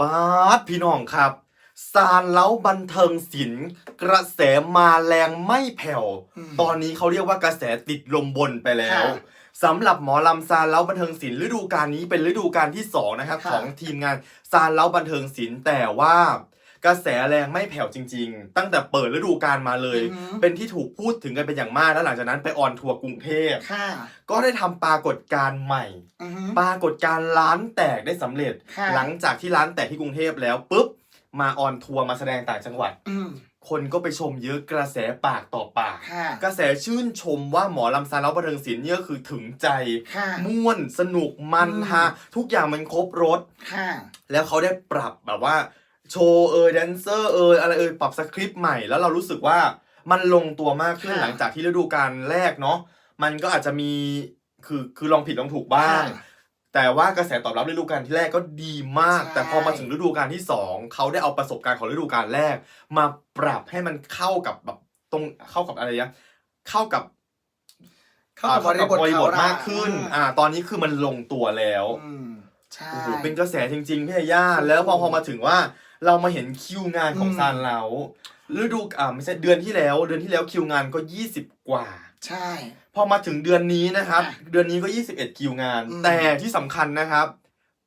ป๊าดพี่น้องครับซานเล้าบันเทิงศิลป์กระแสมาแรงไม่แผ่ว อืม ตอนนี้เขาเรียกว่ากระแสติดลมบนไปแล้วค่ะสำหรับหมอลำซานเล้าบันเทิงศิลป์ฤดูกาลนี้เป็นฤดูกาลที่สองนะครับค่ะ ของทีมงานซานเล้าบันเทิงศิลป์แต่ว่า กระแสแรงไม่แผ่วจริง ๆ ตั้งแต่เปิดฤดูกาลมาเลย อือหือ เป็นที่ถูกพูดถึงกันเป็นอย่างมากแล้วหลังจากนั้นไปออนทัวร์กรุงเทพค่ะก็ได้ทำปรากฏการณ์ใหม่ อือฮึ ปรากฏการณ์ร้านแตกได้สำเร็จ ค่ะ หลังจากที่ร้านแตกที่กรุงเทพแล้วปุ๊บมาออนทัวร์มาแสดงต่างจังหวัด อืมคนก็ไปชมเยอะกระแสปากต่อปาก ค่ะกระแสชื่นชมว่าหมอลำซาแล้วบันเทิงศิลป์เนี่ยคือถึงใจ ค่ะ ม่วนสนุกมันอืม ฮาทุกอย่างมันครบรถค่ะ แล้วเขาได้ปรับแบบว่า โชว์เอยแดนเซอร์เอยอะไรเอยปรับสคริปต์ใหม่แล้วเรารู้สึกว่ามันลงตัวมากขึ้นค่ะหลังจากที่ฤดูกาลแรกเนาะมันก็อาจจะมีคือคือลองผิดลองถูกบ้าง ค่ะแต่ว่ากระแสตอบรับฤดูกาลที่แรกก็ดีมาก ใช่ แต่พอมาถึงฤดูกาลที่สองเขาได้เอาประสบการณ์ของฤดูกาลแรก มาปรับให้มันเข้ากับแบบตรงเข้ากับอะไรนะเข้ากับเข้ากับบริบทบริบทเขมากขึ้นอืมอ่า ตอนนี้คือมันลงตัวแล้ว อืมใช่ โอ้โหเป็นกระแสจริงๆพี่ยาย่าแล้วพอพอมาถึงว่า เรามาเห็นคิวงานของอืมซานเราฤดูอ่าไม่ใช่เดือนที่แล้ว เดือนที่แล้วคิวงานก็ 20 กว่า ใช่ พอมาถึงเดือนนี้นะครับค่ะเดือนนี้ก็ 21 คิวงานอืมแต่ที่สำคัญนะครับ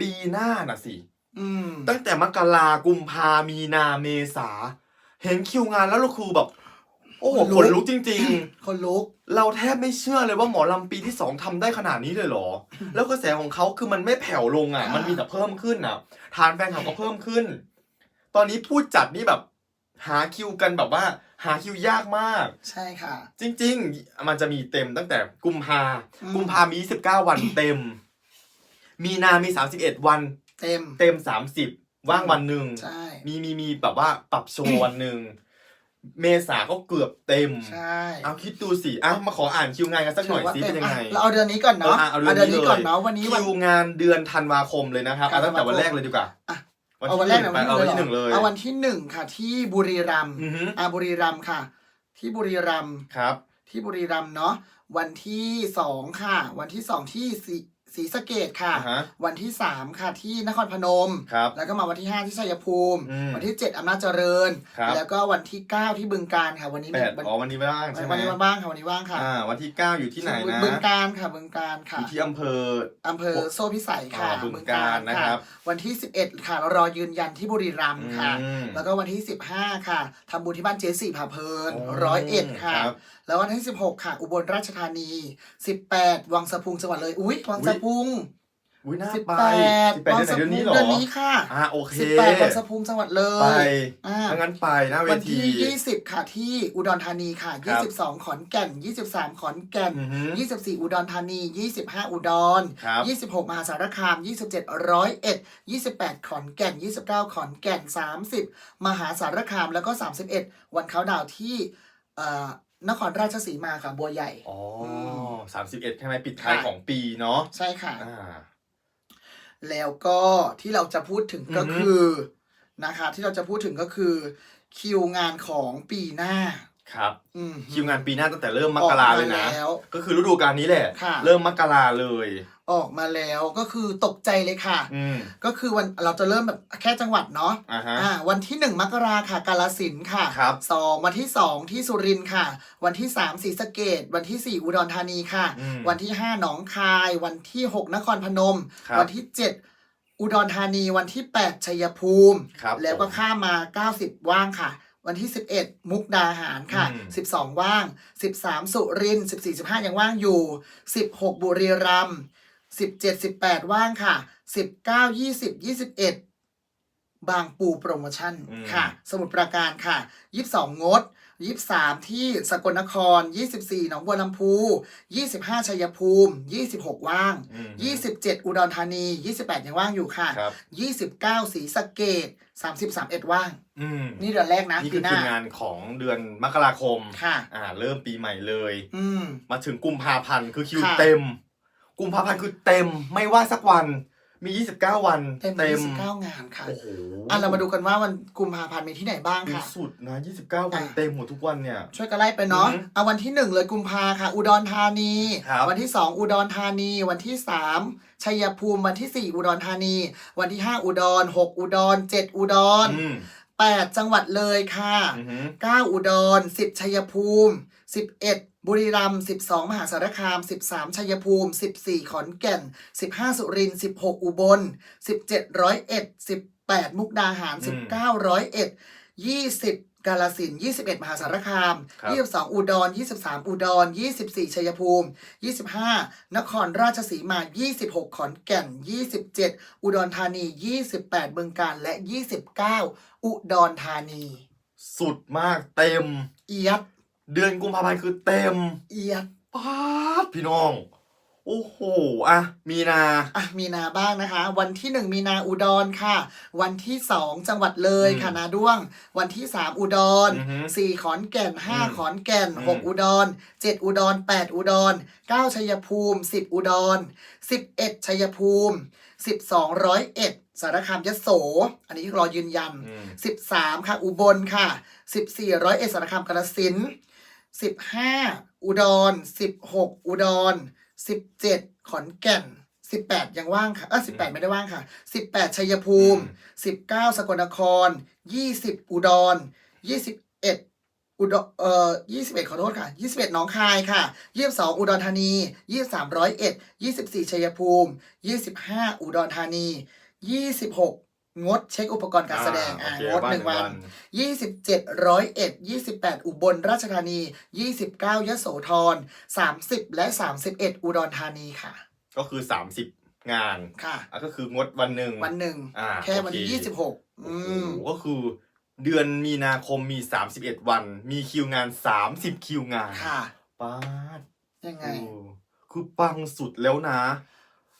ปีหน้าน่ะสิอืมตั้งแต่มกรากุมภามีนาเมษา เห็นคิวงานแล้วเราคือแบบโอ้โหขนลุกจริงๆคนลุก เราแทบไม่เชื่อเลยว่าหมอลำปีที่สองทำได้ขนาดนี้เลยเหรอ แล้วกระแสของเขาคือมันไม่แผ่วลงอะค่ะมันมีแต่เพิ่มขึ้นอะ ฐานแฟนคลับก็เพิ่มขึ้น ตอนนี้ผู้จัดนี่แบบ หาคิวกันแบบว่า หาคิวยากมาก ใช่ค่ะ จริง ๆ มันจะมีเต็มตั้งแต่กุมภาอืม กุมภามี 19 วันเต็ม มีนามี 31 วันเต็ม เต็ม 30 ว่างวันหนึ่ง ใช่ มีมีมีแบบว่าปรับโชว์วันหนึ่ง เมษาก็เกือบเต็ม ใช่เอาคิดดูสิอะมาขออ่านคิวงานกันสักหน่อยสิถืเป็นยังไงอะเราเอาเดือนนี้ก่อนเนาะเอออะเอาเดือนนี้ก่อนเลย เนาะวันนี้วัน คิวงานเดือนธันวาคมเลยนะครับเอาตั้งแต่วันแรกเลยดีกว่า อะวัน เอาที่วันหแรกนึ่งนะไปเอาวันที่หนึ่งเลยเอาวันที่หนึ่งค่ะ ที่บุรีรัมย์อือฮึอ่าบุรีรัมย์ค่ะ ที่บุรีรัมย์ครับ ที่บุรีรัมย์เนาะวันที่สองค่ะ วันที่สองที่ศรี ศรีสะเกดค่ะ อ่าฮะวันที่สามค่ะที่นครพนม ครับแล้วก็มาวันที่ห้าที่ชัยภูมิ อืมวันที่เจ็ดอำนาจเจริญ ครับ แล้วก็วันที่เก้าที่บึงการค่ะ วันนี้แปดวันอ๋อวันนี้ว่างใช่ไหมวันนี้วันว่างค่ะวันนี้ว่างค่ะอ่า วันที่เก้าอยู่ที่ไหนนะบึงการค่ะบึงการอค่ะยู่ที่อำเภอ อำเภอโซ่พิสัยค่ะอ่าบึงกาฬนะครับ วันที่ 11 ค่ะเรารอยืนยันที่บุรีรัมย์ค่ะ อืม แล้วก็วันที่ 15 ค่ะทำบุญที่บ้านเจสี่ผาเพลินโอ้ร้อยเอ็ดค่ะ ครับแล้ววันที่ 16 ค่ะ อุบลราชธานี 18 วังสะพุงจังหวัดเลย อุ๊ยวังสะพุงอุ้ยน่าสิบไปแปดสิบแปดเดือนไหนเดือนนี้เหรอเดือนนี้ค่ะอ่าโอเคสิบแปดวังสะพุงจังหวัดเลไปย อ่า ถ้างั้นไปหน้าเววันที ที่ 20 ค่ะ ที่อุดรธานีค่ะ ครับ22 ขอนแก่น 23 ขอนแก่น อือฮึ24 อุดรธานี 25 อุดร ครับ 26 มหาสารคาม 27 ร้อยเอ็ด 28 ขอนแก่น 29 ขอนแก่น 30 มหาสารคาม แล้วก็ 31 วันเขาดาวน์ที่เอ่อ นครราชสีมาค่ะ บัวใหญ่ อ๋อมสามสิบเอ็ดใช่ไหมปิดท้ายค่ะของปีเนาะใช่ค่ะ อ่า แล้วก็ที่เราจะพูดถึงก็อือฮึคือนะคะ ที่เราจะพูดถึงก็คือ คิวงานของปีหน้าครับอืมคิวงานปีหน้าตั้งแต่เริ่มมกราเลยนะ ออกมาแล้วก็คือฤดูกาลนี้แหละ ค่ะ เริ่มมกราเลย ออกมาแล้วก็คือตกใจเลยค่ะ อืม ก็คือวันเราจะเริ่มแบบแค่จังหวัดเนาะอ่าฮะ อ่าวันที่หนึ่งมกราค่ะ กาลสินธุ์ค่ะครับ สองวันที่สองที่สุรินทร์ค่ะ วันที่สามศรีสะเกดวันที่สี่อุดรธานีค่ะ อืมวันที่ห้าหนองคาย วันที่หกนครพนม ครับวันที่เจ็ดอุดรธานี วันที่แปดชัยภูมิ ครับแล้วก็ผมข้ามมาเก้าสิบว่างค่ะ วันที่สิบเอ็ดมุกดาหารค่ะ อืมสิบสองว่างสิบสามสุรินสิบสี่สิบห้ายังว่างอยู่สิบหกบุรีรัมย์ สิบเจ็ดสิบแปดว่างค่ะสิบเก้ายี่สิบยี่สิบเอ็ดบางปูโปรโมชั่นอืมค่ะ สมุทรปราการค่ะยี่สิบสองงดยี่สิบสามที่สกลนครยี่สิบสี่หนองบัวลำพูยี่สิบห้าชัยภูมิยี่สิบหกว่างอืมยี่สิบเจ็ดอุดรธานียี่สิบแปดยังว่างอยู่ค่ะครับยี่สิบเก้าศรีสะเกดสามสิบสามเอ็ดว่างอืมนี่เดือนแรกนะนี่ปีคือหน้าคิวงานของเดือนมกราคม ค่ะ อ่า เริ่มปีใหม่เลยอืมมาถึงกุมภาพันธ์คือคิวค่ะเต็ม กุมภาพันธ์คือเต็มไม่ว่าสักวัน มี 29 วันเต็มเต็ม29 งานค่ะ โอ้โหอะเรามาดูกันว่าวันกุมภาพันธ์มีที่ไหนบ้างดีค่ะ สุดนะ 29 วันอะ เต็มหมดทุกวันเนี่ย ช่วยกันไล่ไปเนาะอือฮึเอาวันที่หนึ่งเลยกุมภาค่ะ อุดรธานี ครับวันที่สองอุดรธานี วันที่สามชัยภูมิ วันที่สี่อุดรธานี วันที่ห้าอุดรหกอุดรเจ็ดอุดรอืมแปดจังหวัดเลยค่ะอือหือเก้าอุดรสิบชัยภูมิ สิบเอ็ดบุรีรัมย์สิบสองมหาสารคามสิบสามชัยภูมิสิบสี่ขอนแก่นสิบห้าสุรินทร์สิบหกอุบลสิบเจ็ดร้อยเอ็ดสิบแปดมุกดาหารสิบเก้าร้อยเอ็ดยี่สิบกาลสินธุ์21 มหาสารคามครับ22 อุดร 23 อุดร 24 ชัยภูมิ 25 นครราชสีมา 26 ขอนแก่น 27 อุดรธานี 28เมืองกาฬและ 29 อุดรธานี สุดมากเต็ม เอียด เดือนกุมภาพันธ์คือเต็ม เอียดป๊าดพี่น้อง โอ้โหอะมีนา อะมีนาบ้างนะคะ วันที่1มีนาอุดรค่ะ วันที่2จังหวัดเลยอืมค่ะนาด้วง วันที่3อุดรอือฮึ4ขอนแก่นอืม5ขอนแก่นอืม6อุดร7อุดร8อุดร9ชัยภูมิ10อุดร11ชัยภูมิ12ร้อยเอ็ดสารคามยโส อันนี้รอยืนยัน อืม 13 ค่ะ อุบลค่ะ 14ร้อยเอ็ดสารคามกาฬสินธุ์ 15อุดร16อุดร17ขอนแก่น18ยังว่างค่ะเออ18ไม่ได้ว่างค่ะ18ชัยภูมิ19สกลนคร20อุดร21อุดรเอ่อ21ขอโทษค่ะ21หนองคายค่ะ22อุดรธานี23ร้อยเอ็ด24ชัยภูมิ25อุดรธานี26 งดเช็คอุปกรณ์การแสดงอ่าโเคงดบ้าหนึ่งวัน27ร้อยเอ็ด28อุบลราชธานี29ยโสธร30และ31อุดรธานีค่ะ ก็คือ30งานค่ะอะก็คืองดวันหนึ่งวันหนึ่งอ่าแค่วันที่โอเคยี่สิบหกโอ้อืโหมก็คือเดือนมีนาคมมี 31 วัน มีคิวงาน 30 คิวงาน ค่ะป้าดยังไงโอ้คือปังสุดแล้วนะ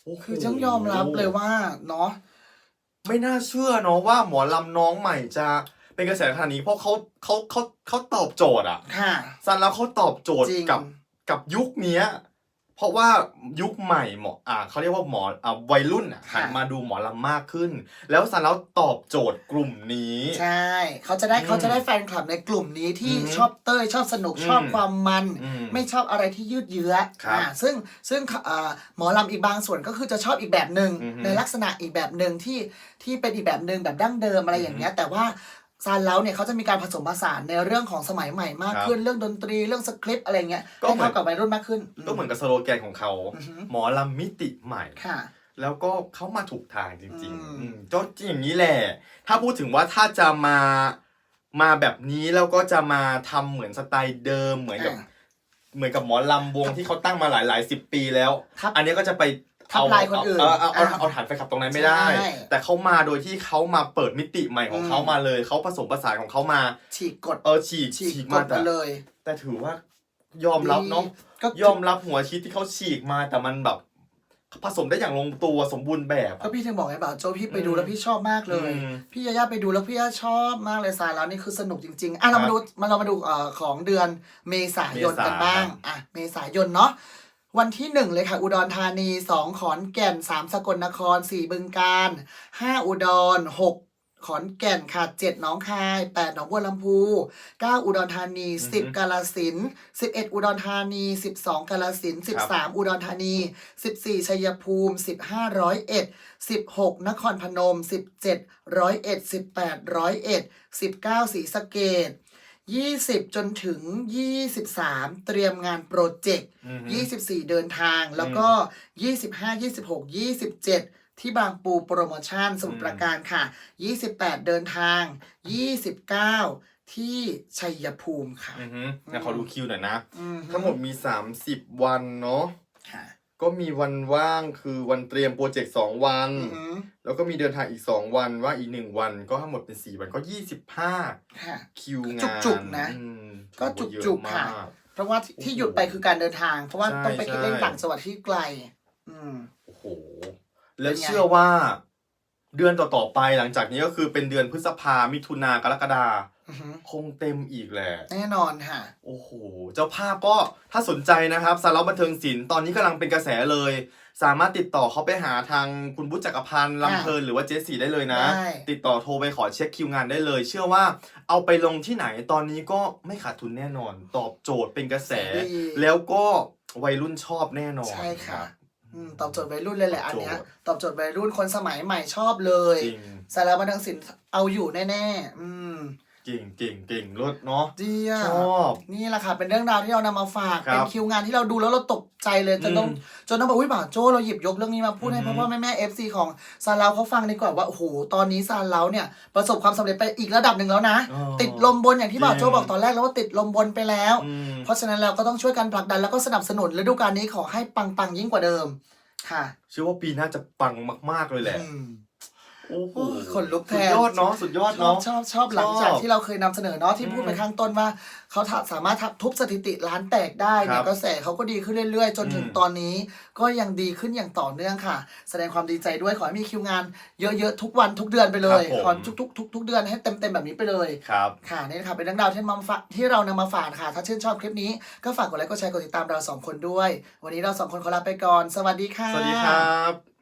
โโหคือต้องยอมรับเลยว่า เนาะ ไม่น่าเชื่อเนาะว่าหมอลำน้องใหม่จะเป็นกระแสขนาดนี้เพราะเขาเขาเขาเขาตอบโจทย์อะค่ะ ซันแล้วเขาตอบโจทย์จริง กับกับยุคเนี้ย เพราะว่ายุคใหม่หมออ่าเขาเรียกว่าหมออ่าวัยรุ่นอะหันมาดูหมอลำมากขึ้น แล้วซันแล้วตอบโจทย์กลุ่มนี้ ใช่ เขาจะได้อืมเขาจะได้แฟนคลับในกลุ่มนี้ที่อือฮึชอบเต้ยชอบสนุกอืมชอบความมัน อืมไม่ชอบอะไรที่ยืดเยื้อครับอ่าซึ่งซึ่งอ่าหมอลำอีกบางส่วนก็คือจะชอบอีกแบบหนึ่งอือฮึในลักษณะอีกแบบหนึ่งที่ที่เป็นอีกแบบหนึ่งแบบดั้งเดิมอะไรอย่างเงี้ย แต่ว่า ซานแล้วเนี่ยเขาจะมีการผสมผสานในเรื่องของสมัยใหม่มากครับขึ้น เรื่องดนตรีเรื่องสคริปต์อะไรเงี้ยก็ให้เหมือนเข้ากับวัยรุ่นมากขึ้น ก็เหมือนกับสโลแกนของเขาอือฮึหมอลำมิติใหม่ค่ะ แล้วก็เขามาถูกทางจริงอืมๆอืมก็อย่างนี้แหละ ถ้าพูดถึงว่าถ้าจะมามาแบบนี้แล้วก็จะมาทำเหมือนสไตล์เดิมเหมือนกับอ่าเหมือนกับหมอลำวงที่เขาตั้งมาหลายหลายสิบปีแล้วทับอันนี้ก็จะไป ทับลายคนอื่นเเอาเอาเอาอ่าเอาฐานไฟขับตรงนั้นไม่ได้ ใช่ แต่เขามาโดยที่เขามาเปิดมิติใหม่ของเขาอืมมาเลย เขาผสมผสานของเขามา ฉีกกฎเออฉีกฉีกฉีกกมาฎแต่มาเลยแต่ถือว่ายอมรับเนาะ ก็ยอมรับหัวคิดที่เขาฉีกมาแต่มันแบบผสมได้อย่างลงตัวสมบูรณ์แบบก็อะพี่ถึงบอกไงบ่าวโจพี่ไปดูอืมแล้วพี่ชอบมากเลย อืมพี่ยาย่าไปดูแล้วพี่ยาชอบมากเลยสายแล้วนี่คือสนุกจริงๆอะเราครับมาดูมาเรามาดูเอ่อของเดือนเมษายนเมษากันบ้างอะเมษายนเนาะ วันที่หนึ่งเลยค่ะ อุดรธานีสองขอนแก่นสามสกลนครสี่บึงการห้าอุดรหกขอนแก่นค่ะเจ็ดหนองคายแปดหนองบัวลำพูเก้าอุดรธานีสิบกาลสินธุ์สิบเอ็ดอุดรธานีสิบสองกาลสินสิบสามอุดรธานีสิบสี่ชัยภูมิสิบห้าร้อยเอ็ด 16 นครพนม 17 ร้อยเอ็ด 18 ร้อยเอ็ด 19 ศรีสะเกด 20 จนถึง 23 เตรียมงานโปรเจกต์ อือฮึ 24 เดินทาง แล้วก็ 25 26 27 ที่บางปูโปรโมชั่นสมุทรปราการค่ะ 28 เดินทาง 29 ที่ชัยภูมิค่ะ อือฮึงั้นขอดูคิวหน่อยนะ อือฮึทั้งหมดมี 30 วันเนาะ ค่ะ ก็มีวันว่างคือวันเตรียมโปรเจกต์2วัน อือฮึแล้วก็มีเดินทางอีก2วันว่างอีก1วันก็ทั้งหมดเป็น4วันก็25ค่ะ คิวงานจุกๆนะอืมก็ถือว่าเยอะจุกๆค่ะมาก เพราะว่าที่ที่หยุดไปคือการเดินทาง เพราะว่าใช่ต้องไปใช่ เล่นต่างจังหวัดที่ไกล อืม โอ้โห แล้วเป็นไง เชื่อว่า เดือนต่อๆไปหลังจากนี้ก็คือเป็นเดือนพฤษภามิถุนากรกฎาอือฮึ คงเต็มอีกแหละ แน่นอนค่ะ โอ้โห เจ้าภาพก็ถ้าสนใจนะครับสารบบันเทิงศิลป์ตอนนี้กำลังเป็นกระแสเลย สามารถติดต่อเขาไปหาทางคุณบุญจักรพันธ์ลำเพลินหรือว่าเจสซี่ได้เลยนะ ได้ ติดต่อโทรไปขอเช็คคิวงานได้เลย เชื่อว่าเอาไปลงที่ไหนตอนนี้ก็ไม่ขาดทุนแน่นอน ตอบโจทย์เป็นกระแส ดีแล้วก็วัยรุ่นชอบแน่นอนใช่ค่ะรับอืมตอบโจทย์วัยรุ่นเลยแหละอันเนี้ย ตอบโจทย์ ตอบโจทย์วัยรุ่นคนสมัยใหม่ชอบเลย จริง สาระบันเทิงศิลป์เอาอยู่แน่ๆ อืม เก่งเก่งเก่งรถเนาะ ดีอะชอบนี่แหละค่ะ เป็นเรื่องราวที่เรานำมาฝาก ครับเป็นคิวงานที่เราดูแล้วเราตกใจเลยจนต้องอืมจนต้องบอกวิบ่าโจเราหยิบยกเรื่องนี้มาพูดให้อือฮึเพราะว่าแม่แม่เอฟซีของซาลาเขาฟังดีกว่าว่าโอ้โหตอนนี้ซาลาเนี่ย ประสบความสำเร็จไปอีกระดับหนึ่งแล้วนะอ๋อติดลมบนอย่างที่บ่าวโจจริง บอกตอนแรกแล้วว่าติดลมบนไปแล้ว อืมเพราะฉะนั้นเราก็ต้องช่วยกันผลักดันแล้วก็สนับสนุนฤดูกาลนี้ขอให้ปังๆยิ่งกว่าเดิม ค่ะเชื่อว่าปีหน้าจะปังมาก ๆ เลยแหละ อืม โอ้โหโอ้ยขนลุกแทสุดนยอดเนาะสุดยอดชอบเนาะ ชอบชอบหลังจากชอบที่เราเคยนำเสนอเนาะที่พูดไปอืมข้างต้นว่าเขาทำสามารถทุบสถิติล้านแตกได้เนี่ครัยบกระแสเขาก็ดีขึ้นเรื่อยๆ จนถึงอืม ตอนนี้ ก็ยังดีขึ้นอย่างต่อเนื่องค่ะ แสดงความดีใจด้วยขอให้มีคิวงานเยอะๆทุกวันทุกเดือนไปเลยครับผมขอทุกๆทุกๆทุกเดือนให้เต็มๆแบบนี้ไปเลย ครับ ค่ะนี่นะคะเป็นเรื่องราวที่มาฝากที่เรานำมาฝากค่ะถ้าชื่นชอบคลิปนี้ก็ฝากกดไลค์กดแชร์กดติดตามเราสองคนด้วย วันนี้เราสองคนขอลาไปก่อน สวัสดีค่ะ สวัสดีครับ